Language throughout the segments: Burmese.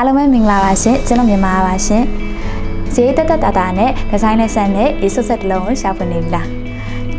အားလုံးပဲမင်္ဂလာပါရှင်ကျွန်တော်မြန်မာပါရှင်ဈေးတက်တက်တာတာနဲ့ဒီဇိုင်းနဲ့ဆက်နဲ့ရေဆွတ်ဆက်တစ်လုံးကိုရှာဖွေနေပြီလား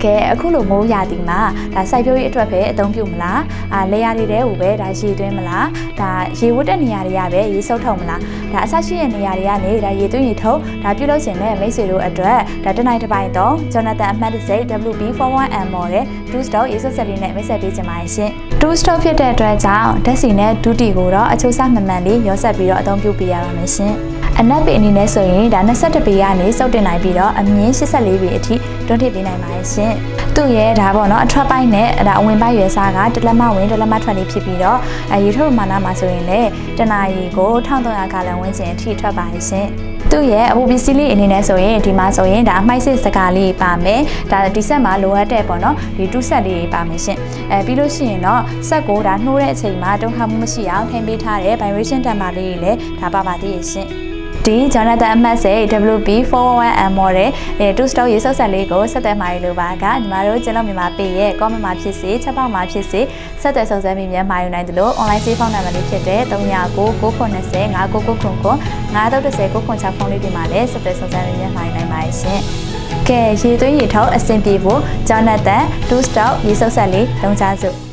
ကဲအခုလိုမိုးရာသီမှာဒါစိုက်ပျိုးရေးအတွက်ပဲအသုံးပြုမလားအာလေယာတွေတဲကိုပဲဒါရေသွင်းမလားဒါရေဝတ်တဲ့နေရာတွေကပဲရေစုပ်ထုတ်မလားဒါအဆက်ရှိတဲ့နေရာတွေကနေဒါရေသွင်းရေထုတ်ဒါပြုလုပ်ခြင်းနဲ့မိတ်ဆွေတို့အတွက်ဒါတစ်နိုင်တစ်ပိုင်းတော့ Jonathan အမှတ်တစိ WB41M model 2 stock ရေဆွတ်ဆက်လေးနဲ့မိတ်ဆက်ပေးချင်ပါတယ်ရှင်2 stock ဖြစ်တဲ့အတွက်ကြောင့်ဓာတ်စီနဲ့ဒူတီကိုတော့အချိုးစားမှန်မှန်လေးရောဆက်ပြီးတော့အသုံးပြုပေးရပါမယ်ရှင် အနက်ပေအနေနဲ့ဆိုရင်ဒါ21ပေကနေစုပ်တင်နိုင်ပြီးတော့အမြင့်84ပေအထိတွန်းထည့်ပေးနိုင်ပါတယ်ရှင်။သူ့ရဲ့ဒါပေါ့နော်အထွက်ပိုင်းနဲ့ဒါအဝင်ပိုင်းရွယ်စားကတလက်မဝင်တလက်မထွက်လေးဖြစ်ပြီးတော့အဲရေထုတ်ပမာဏမှာဆိုရင်လည်းတနာရီကို1300ဂါလန်ဝန်းကျင်အထိထွက်ပါတယ်ရှင်။သူ့ရဲ့အပူပစ္စည်းလေးအနေနဲ့ဆိုရင်ဒီမှာဆိုရင်ဒါအမိုက်စစ်စကားလေးပါမယ်ဒါဒီဆက်မှာလိုအပ်တဲ့ပေါ့နော်ဒီတူးဆက်လေးပါမယ်ရှင်အဲပြီးလို့ရှိရင်တော့ဆက်ကိုဒါနှိုးတဲ့အချိန်မှာတုံ့ခါမှုမရှိအောင်ထိန်းပေးထားတဲ့ vibration temper လေးတွေလည်းဒါပါပါသေးရဲ့ရှင် ဒီ Jonathan အမှတ်စေ WP411M model အဲ2 stock ရေဆော့ဆက်လေးကိုဆက်သွယ်မှာရလို့ပါကညီမတို့ကျွန်တော်မြန်မာပေးရဲ့ comment မှာဖြစ်စေချက်ပေါက်မှာဖြစ်စေဆက်သွယ်စုံစမ်းပြီးမြန်မှာယူနိုင်တယ်လို့ online save phone number လေးဖြစ်တဲ့3999 990 5999 930 996ဖုန်းလေးဒီမှာလည်းဆက်သွယ်စုံစမ်းပြီးမြန်မှာယူနိုင်ပါတယ်ရှင်ကဲရေသွင်းရေထုတ်အဆင်ပြေဖို့ Jonathan 2 stock ရေဆော့ဆက်လေးလုံးချစု